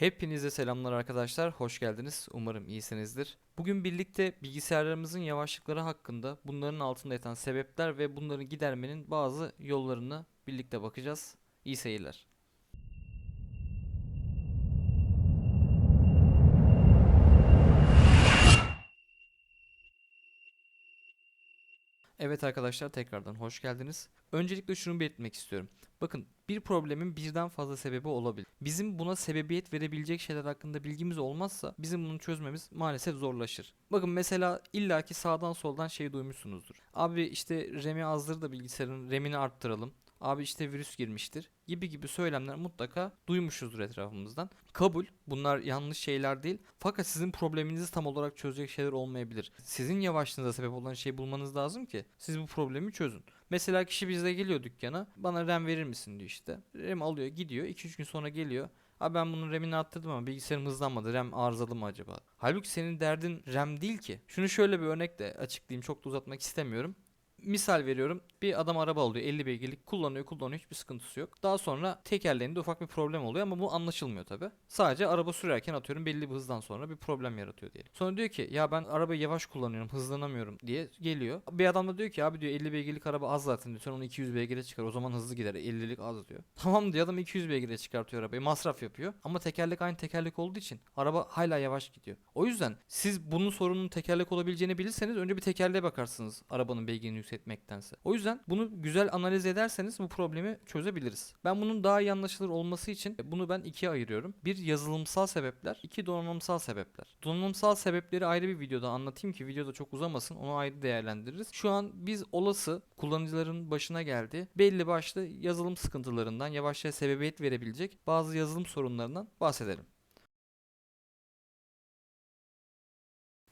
Hepinize selamlar arkadaşlar. Hoş geldiniz. Umarım iyisinizdir. Bugün birlikte bilgisayarlarımızın yavaşlıkları hakkında bunların altında yatan sebepler ve bunları gidermenin bazı yollarını birlikte bakacağız. İyi seyirler. Evet arkadaşlar tekrardan hoş geldiniz. Öncelikle şunu belirtmek istiyorum. Bakın bir problemin birden fazla sebebi olabilir. Bizim buna sebebiyet verebilecek şeyler hakkında bilgimiz olmazsa bizim bunu çözmemiz maalesef zorlaşır. Bakın mesela illaki sağdan soldan şey duymuşsunuzdur. Abi işte RAM'i azdır da bilgisayarın RAM'ini arttıralım. Abi işte virüs girmiştir gibi gibi söylemler mutlaka duymuşuzdur etrafımızdan. Kabul bunlar yanlış şeyler değil fakat sizin probleminizi tam olarak çözecek şeyler olmayabilir. Sizin yavaşlığınıza sebep olan şeyi bulmanız lazım ki siz bu problemi çözün. Mesela kişi bizde geliyor dükkana bana RAM verir misin diyor işte. RAM alıyor gidiyor 2-3 gün sonra geliyor. Abi ben bunun RAM'ini arttırdım ama bilgisayarım hızlanmadı. RAM arızalı mı acaba? Halbuki senin derdin RAM değil ki. Şunu şöyle bir örnekle açıklayayım. Çok da uzatmak istemiyorum. Misal veriyorum. Bir adam araba alıyor 50 beygirlik kullanıyor kullanıyor hiçbir sıkıntısı yok. Daha sonra tekerleğinde ufak bir problem oluyor ama bu anlaşılmıyor tabi. Sadece araba sürerken atıyorum belli bir hızdan sonra bir problem yaratıyor diyelim. Sonra diyor ki ya ben arabayı yavaş kullanıyorum hızlanamıyorum diye geliyor. Bir adam da diyor ki abi diyor 50 beygirlik araba az zaten diyor sen onu 200 beygire çıkar o zaman hızlı gider 50'lik az diyor. Tamam diyor adam 200 beygire çıkartıyor arabayı masraf yapıyor. Ama tekerlek aynı tekerlek olduğu için araba hala yavaş gidiyor. O yüzden siz bunun sorunun tekerlek olabileceğini bilirseniz önce bir tekerleğe bakarsınız arabanın beygirini yükseltmektense. O yüzden bunu güzel analiz ederseniz bu problemi çözebiliriz. Ben bunun daha iyi anlaşılır olması için bunu ben ikiye ayırıyorum. Bir yazılımsal sebepler, iki donanımsal sebepler. Donanımsal sebepleri ayrı bir videoda anlatayım ki videoda çok uzamasın. Onu ayrı değerlendiririz. Şu an biz olası kullanıcıların başına geldi. Belli başlı yazılım sıkıntılarından yavaşça sebebiyet verebilecek bazı yazılım sorunlarından bahsedelim.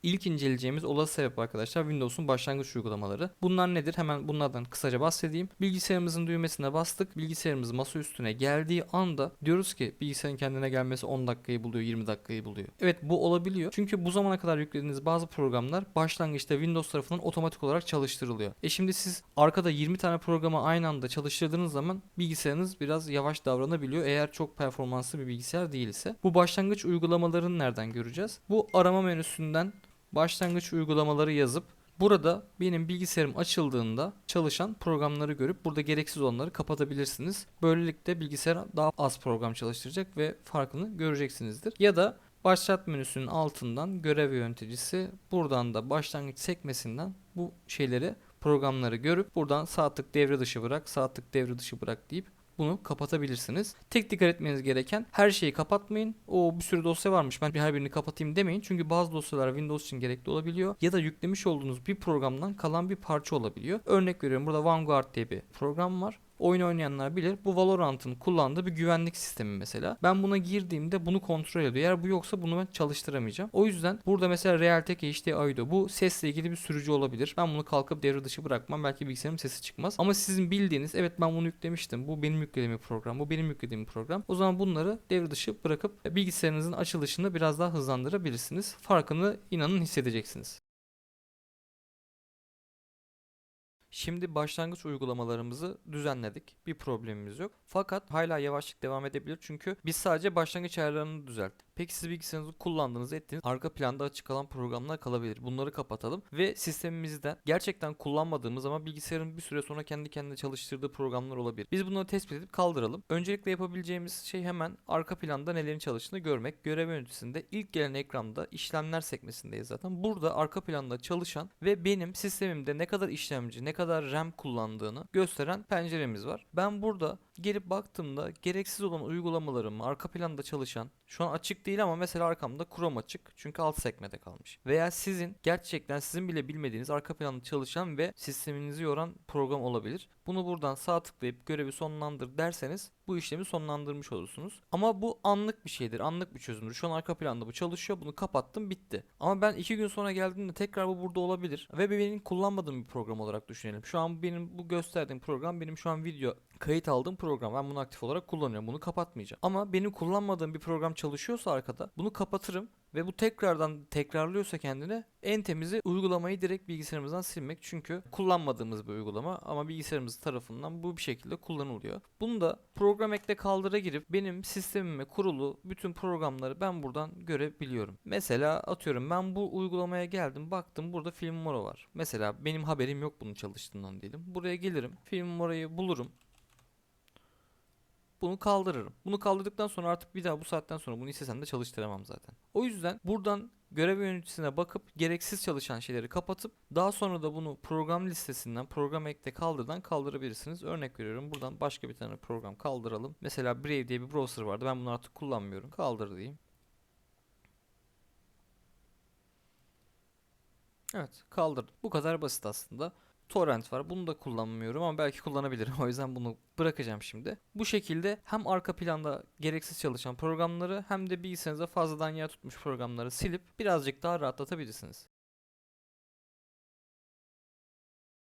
İlk inceleyeceğimiz olası sebep arkadaşlar Windows'un başlangıç uygulamaları. Bunlar nedir? Hemen bunlardan kısaca bahsedeyim. Bilgisayarımızın düğmesine bastık. Bilgisayarımız masa üstüne geldiği anda diyoruz ki bilgisayarın kendine gelmesi 10 dakikayı buluyor, 20 dakikayı buluyor. Evet bu olabiliyor. Çünkü bu zamana kadar yüklediğiniz bazı programlar başlangıçta Windows tarafından otomatik olarak çalıştırılıyor. E şimdi siz arkada 20 tane programı aynı anda çalıştırdığınız zaman bilgisayarınız biraz yavaş davranabiliyor eğer çok performanslı bir bilgisayar değilse. Bu başlangıç uygulamalarını nereden göreceğiz? Bu arama menüsünden başlangıç uygulamaları yazıp burada benim bilgisayarım açıldığında çalışan programları görüp burada gereksiz olanları kapatabilirsiniz. Böylelikle bilgisayar daha az program çalıştıracak ve farkını göreceksinizdir. Ya da başlat menüsünün altından görev yöneticisi buradan da başlangıç sekmesinden bu şeyleri programları görüp buradan sağ tık devre dışı bırak sağ tık devre dışı bırak deyip bunu kapatabilirsiniz. Tek dikkat etmeniz gereken her şeyi kapatmayın. O bir sürü dosya varmış ben bir her birini kapatayım demeyin. Çünkü bazı dosyalar Windows için gerekli olabiliyor. Ya da yüklemiş olduğunuz bir programdan kalan bir parça olabiliyor. Örnek veriyorum burada Vanguard diye bir program var. Oyun oynayanlar bilir. Bu Valorant'ın kullandığı bir güvenlik sistemi mesela. Ben buna girdiğimde bunu kontrol ediyor. Eğer bu yoksa bunu ben çalıştıramayacağım. O yüzden burada mesela Realtek HD Audio bu sesle ilgili bir sürücü olabilir. Ben bunu kalkıp devre dışı bırakmam. Belki bilgisayarım sesi çıkmaz. Ama sizin bildiğiniz evet ben bunu yüklemiştim. Bu benim yüklediğim bir program. Bu benim yüklediğim bir program. O zaman bunları devre dışı bırakıp bilgisayarınızın açılışını biraz daha hızlandırabilirsiniz. Farkını inanın hissedeceksiniz. Şimdi başlangıç uygulamalarımızı düzenledik. Bir problemimiz yok. Fakat hala yavaşlık devam edebilir çünkü biz sadece başlangıç ayarlarını düzelttik. Peki siz bilgisayarınızı kullandığınız ettiğiniz arka planda açık kalan programlar kalabilir. Bunları kapatalım ve sistemimizden gerçekten kullanmadığımız ama bilgisayarın bir süre sonra kendi kendine çalıştırdığı programlar olabilir. Biz bunları tespit edip kaldıralım. Öncelikle yapabileceğimiz şey hemen arka planda nelerin çalıştığını görmek. Görev yöneticisinde ilk gelen ekranda işlemler sekmesindeyiz zaten. Burada arka planda çalışan ve benim sistemimde ne kadar işlemci, ne kadar RAM kullandığını gösteren penceremiz var. Ben burada gelip baktığımda gereksiz olan uygulamalarımı arka planda çalışan şu an açık değil ama mesela arkamda Chrome açık çünkü alt sekmede kalmış. Veya sizin gerçekten sizin bile bilmediğiniz arka planda çalışan ve sisteminizi yoran program olabilir. Bunu buradan sağ tıklayıp görevi sonlandır derseniz bu işlemi sonlandırmış olursunuz. Ama bu anlık bir şeydir. Anlık bir çözümdür. Şu an arka planda bu çalışıyor. Bunu kapattım bitti. Ama ben iki gün sonra geldiğimde tekrar bu burada olabilir. Ve benim kullanmadığım bir program olarak düşünelim. Şu an benim bu gösterdiğim program benim şu an video kayıt aldığım program. Ben bunu aktif olarak kullanıyorum. Bunu kapatmayacağım. Ama benim kullanmadığım bir program çalışıyorsa arkada bunu kapatırım ve bu tekrardan tekrarlıyorsa kendini en temizi uygulamayı direkt bilgisayarımızdan silmek. Çünkü kullanmadığımız bir uygulama ama bilgisayarımız tarafından bu bir şekilde kullanılıyor. Bunu da program ekle kaldıra girip benim sistemime kurulu bütün programları ben buradan görebiliyorum. Mesela atıyorum ben bu uygulamaya geldim baktım burada Filmora var. Mesela benim haberim yok bunun çalıştığından diyelim. Buraya gelirim Filmora'yı bulurum. Bunu kaldırırım. Bunu kaldırdıktan sonra artık bir daha bu saatten sonra bunu istesem de çalıştıramam zaten. O yüzden buradan görev yöneticisine bakıp gereksiz çalışan şeyleri kapatıp daha sonra da bunu program listesinden program ekle kaldırdan kaldırabilirsiniz. Örnek veriyorum buradan başka bir tane program kaldıralım. Mesela Brave diye bir browser vardı. Ben bunu artık kullanmıyorum. Kaldır diyeyim. Evet kaldırdım. Bu kadar basit aslında. Torrent var. Bunu da kullanmıyorum ama belki kullanabilirim. O yüzden bunu bırakacağım şimdi. Bu şekilde hem arka planda gereksiz çalışan programları hem de bilgisayarınıza fazladan yer tutmuş programları silip birazcık daha rahatlatabilirsiniz.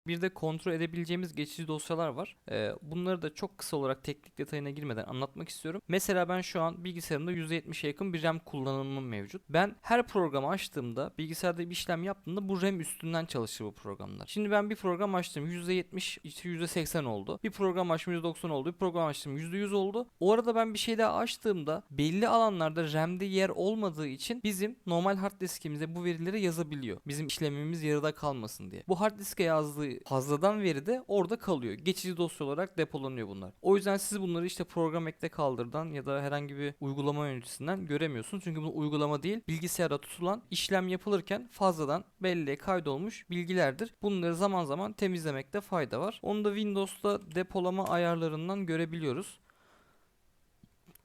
Bir de kontrol edebileceğimiz geçici dosyalar var. Ee, bunları da çok kısa olarak teknik detayına girmeden anlatmak istiyorum. Mesela ben şu an bilgisayarımda %70'e yakın bir RAM kullanımım mevcut. Ben her programı açtığımda, bilgisayarda bir işlem yaptığımda bu RAM üstünden çalışır bu programlar. Şimdi ben bir program açtım %70, işte %80 oldu. Bir program açtım %90 oldu. Bir program açtım %100 oldu. O arada ben bir şey daha açtığımda belli alanlarda RAM'de yer olmadığı için bizim normal hard diskimize bu verileri yazabiliyor. Bizim işlemimiz yarıda kalmasın diye. Bu hard diske yazdığı fazladan veri de orada kalıyor. Geçici dosya olarak depolanıyor bunlar. O yüzden siz bunları işte program ekle kaldırdan ya da herhangi bir uygulama yöneticisinden göremiyorsunuz. Çünkü bu uygulama değil bilgisayara tutulan işlem yapılırken fazladan belleğe kaydolmuş bilgilerdir. Bunları zaman zaman temizlemekte fayda var. Onu da Windows'ta depolama ayarlarından görebiliyoruz.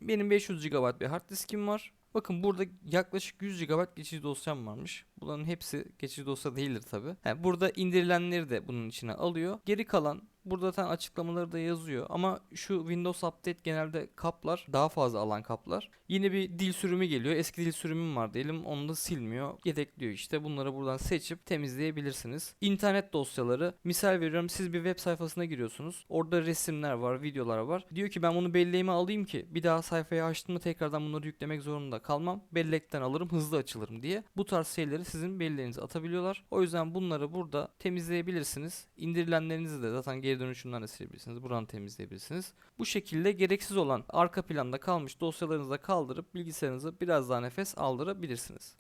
Benim 500 GB bir hard diskim var. Bakın burada yaklaşık 100 GB geçici dosyam varmış. Bunların hepsi geçici dosya değildir tabi. Yani burada indirilenleri de bunun içine alıyor. Geri kalan burada zaten açıklamaları da yazıyor. Ama şu Windows Update genelde kaplar daha fazla alan kaplar. Yine bir dil sürümü geliyor. Eski dil sürümüm var diyelim. Onu da silmiyor. Yedekliyor işte. Bunları buradan seçip temizleyebilirsiniz. İnternet dosyaları. Misal veriyorum siz bir web sayfasına giriyorsunuz. Orada resimler var, videolar var. Diyor ki ben bunu belleğime alayım ki bir daha sayfayı açtığımda tekrardan bunları yüklemek zorunda kalmam. Bellekten alırım, hızlı açılırım diye. Bu tarz şeyleri sizin belleğinize atabiliyorlar. O yüzden bunları burada temizleyebilirsiniz. İndirilenlerinizi de zaten geri dönüşümden de silebilirsiniz. Buradan temizleyebilirsiniz. Bu şekilde gereksiz olan arka planda kalmış dosyalarınızı da kaldırıp bilgisayarınızı biraz daha nefes aldırabilirsiniz.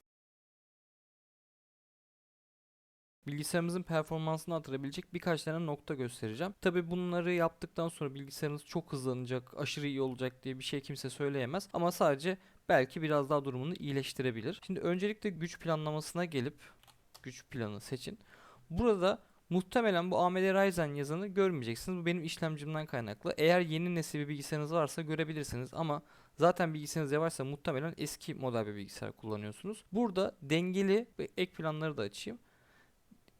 Bilgisayarımızın performansını artırabilecek birkaç tane nokta göstereceğim. Tabi bunları yaptıktan sonra bilgisayarınız çok hızlanacak, aşırı iyi olacak diye bir şey kimse söyleyemez. Ama sadece belki biraz daha durumunu iyileştirebilir. Şimdi öncelikle güç planlamasına gelip güç planı seçin. Burada muhtemelen bu AMD Ryzen yazanı görmeyeceksiniz. Bu benim işlemcimden kaynaklı. Eğer yeni nesil bir bilgisayarınız varsa görebilirsiniz ama zaten bilgisayarınız yavaşsa muhtemelen eski model bir bilgisayar kullanıyorsunuz. Burada dengeli ve ek planları da açayım.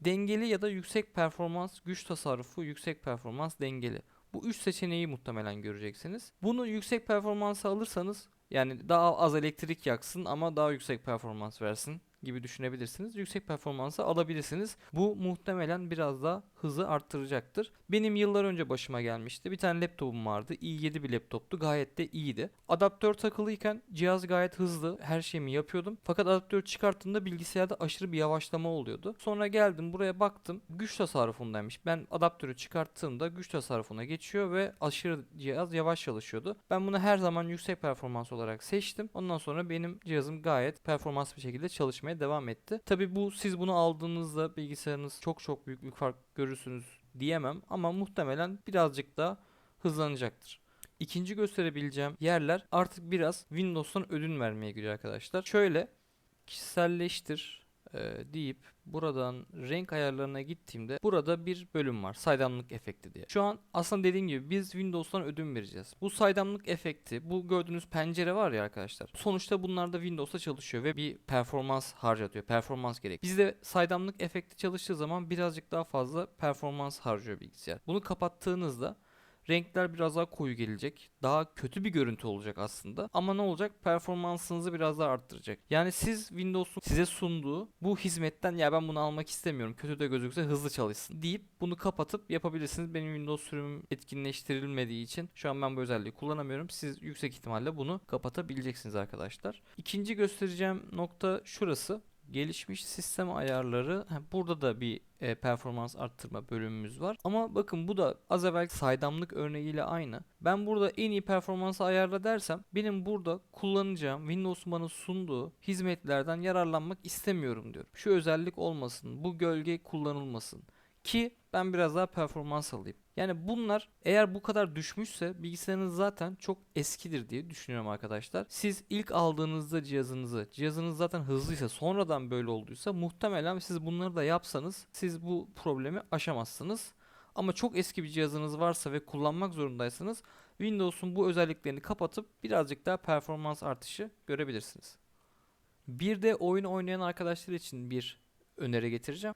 Dengeli ya da yüksek performans, güç tasarrufu, yüksek performans dengeli. Bu üç seçeneği muhtemelen göreceksiniz. Bunu yüksek performansa alırsanız yani daha az elektrik yaksın ama daha yüksek performans versin gibi düşünebilirsiniz. Yüksek performansı alabilirsiniz. Bu muhtemelen biraz daha hızı arttıracaktır. Benim yıllar önce başıma gelmişti. Bir tane laptopum vardı. i7 bir laptoptu. Gayet de iyiydi. Adaptör takılıyken cihaz gayet hızlı. Her şeyimi yapıyordum. Fakat adaptör çıkarttığımda bilgisayarda aşırı bir yavaşlama oluyordu. Sonra geldim buraya baktım. Güç tasarrufundaymış. Ben adaptörü çıkarttığımda güç tasarrufuna geçiyor ve aşırı cihaz yavaş çalışıyordu. Ben bunu her zaman yüksek performans olarak seçtim. Ondan sonra benim cihazım gayet performans bir şekilde çalışmaya devam etti. Tabi bu siz bunu aldığınızda bilgisayarınız çok çok büyük bir fark görürsünüz diyemem ama muhtemelen birazcık daha hızlanacaktır. İkinci gösterebileceğim yerler artık biraz Windows'tan ödün vermeye gidiyor arkadaşlar. Şöyle kişiselleştir deyip buradan renk ayarlarına gittiğimde burada bir bölüm var saydamlık efekti diye. Şu an aslında dediğim gibi biz Windows'tan ödün vereceğiz. Bu saydamlık efekti bu gördüğünüz pencere var ya arkadaşlar. Sonuçta bunlar da Windows'ta çalışıyor ve bir performans harcatıyor. Performans gerek. Bizde saydamlık efekti çalıştığı zaman birazcık daha fazla performans harcıyor bilgisayar. Bunu kapattığınızda Renkler biraz daha koyu gelecek. Daha kötü bir görüntü olacak aslında. Ama ne olacak? Performansınızı biraz daha arttıracak. Yani siz Windows'un size sunduğu bu hizmetten ya ben bunu almak istemiyorum. Kötü de gözükse hızlı çalışsın deyip bunu kapatıp yapabilirsiniz. Benim Windows sürümüm etkinleştirilmediği için şu an ben bu özelliği kullanamıyorum. Siz yüksek ihtimalle bunu kapatabileceksiniz arkadaşlar. İkinci göstereceğim nokta şurası. Gelişmiş sistem ayarları. Burada da bir e, performans arttırma bölümümüz var. Ama bakın bu da az evvel saydamlık örneğiyle aynı. Ben burada en iyi performansı ayarla dersem benim burada kullanacağım Windows'un bana sunduğu hizmetlerden yararlanmak istemiyorum diyorum. Şu özellik olmasın, bu gölge kullanılmasın ki ben biraz daha performans alayım. Yani bunlar eğer bu kadar düşmüşse bilgisayarınız zaten çok eskidir diye düşünüyorum arkadaşlar. Siz ilk aldığınızda cihazınızı, cihazınız zaten hızlıysa sonradan böyle olduysa muhtemelen siz bunları da yapsanız siz bu problemi aşamazsınız. Ama çok eski bir cihazınız varsa ve kullanmak zorundaysanız Windows'un bu özelliklerini kapatıp birazcık daha performans artışı görebilirsiniz. Bir de oyun oynayan arkadaşlar için bir öneri getireceğim.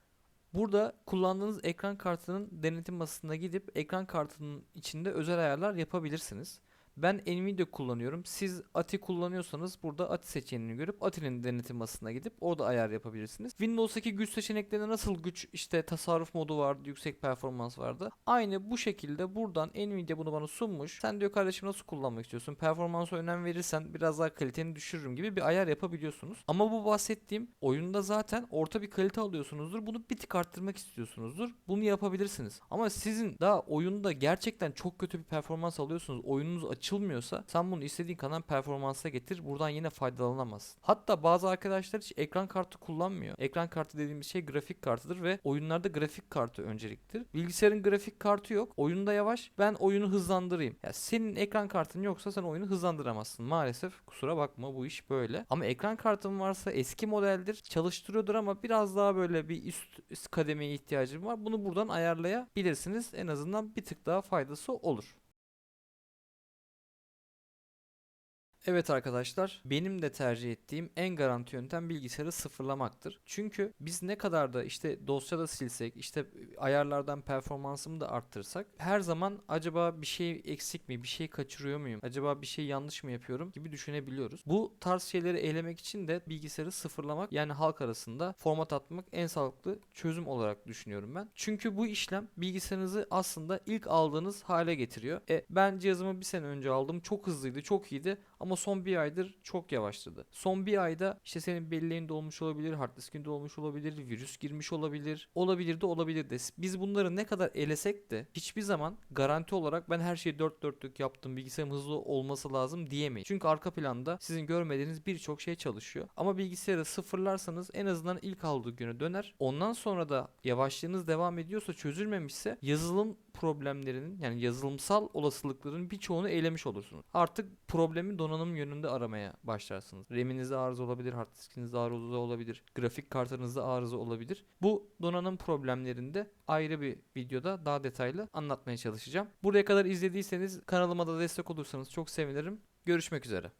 Burada kullandığınız ekran kartının denetim masasına gidip ekran kartının içinde özel ayarlar yapabilirsiniz. Ben Nvidia kullanıyorum. Siz ATI kullanıyorsanız burada ATI seçeneğini görüp ATI'nin denetim masasına gidip orada ayar yapabilirsiniz. Windows'taki güç seçeneklerinde nasıl güç işte tasarruf modu vardı, yüksek performans vardı. Aynı bu şekilde buradan Nvidia bunu bana sunmuş. Sen diyor kardeşim nasıl kullanmak istiyorsun? Performansa önem verirsen biraz daha kaliteni düşürürüm gibi bir ayar yapabiliyorsunuz. Ama bu bahsettiğim oyunda zaten orta bir kalite alıyorsunuzdur. Bunu bir tık arttırmak istiyorsunuzdur. Bunu yapabilirsiniz. Ama sizin daha oyunda gerçekten çok kötü bir performans alıyorsunuz. Oyununuz açılmıyorsa sen bunu istediğin kadar performansa getir. Buradan yine faydalanamazsın. Hatta bazı arkadaşlar hiç ekran kartı kullanmıyor. Ekran kartı dediğimiz şey grafik kartıdır ve oyunlarda grafik kartı önceliktir. Bilgisayarın grafik kartı yok. Oyunda yavaş. Ben oyunu hızlandırayım. Ya senin ekran kartın yoksa sen oyunu hızlandıramazsın. Maalesef kusura bakma bu iş böyle. Ama ekran kartın varsa eski modeldir. Çalıştırıyordur ama biraz daha böyle bir üst, üst kademeye ihtiyacım var. Bunu buradan ayarlayabilirsiniz. En azından bir tık daha faydası olur. Evet arkadaşlar, benim de tercih ettiğim en garanti yöntem bilgisayarı sıfırlamaktır. Çünkü biz ne kadar da işte dosyada silsek, işte ayarlardan performansımı da arttırsak her zaman acaba bir şey eksik mi, bir şey kaçırıyor muyum, acaba bir şey yanlış mı yapıyorum gibi düşünebiliyoruz. Bu tarz şeyleri elemek için de bilgisayarı sıfırlamak yani halk arasında format atmak en sağlıklı çözüm olarak düşünüyorum ben. Çünkü bu işlem bilgisayarınızı aslında ilk aldığınız hale getiriyor. E ben cihazımı bir sene önce aldım, çok hızlıydı, çok iyiydi ama son bir aydır çok yavaşladı. Son bir ayda işte senin belleğin dolmuş olabilir, hard diskin dolmuş olabilir, virüs girmiş olabilir. Olabilir de olabilir de. Biz bunları ne kadar elesek de hiçbir zaman garanti olarak ben her şeyi dört dörtlük yaptım, bilgisayarım hızlı olması lazım diyemeyiz. Çünkü arka planda sizin görmediğiniz birçok şey çalışıyor. Ama bilgisayarı sıfırlarsanız en azından ilk aldığı güne döner. Ondan sonra da yavaşlığınız devam ediyorsa çözülmemişse yazılım problemlerinin yani yazılımsal olasılıkların birçoğunu eylemiş olursunuz. Artık problemi donanım yönünde aramaya başlarsınız. RAM'inizde arıza olabilir, hard diskinizde arıza olabilir, grafik kartınızda arıza olabilir. Bu donanım problemlerinde ayrı bir videoda daha detaylı anlatmaya çalışacağım. Buraya kadar izlediyseniz kanalıma da destek olursanız çok sevinirim. Görüşmek üzere.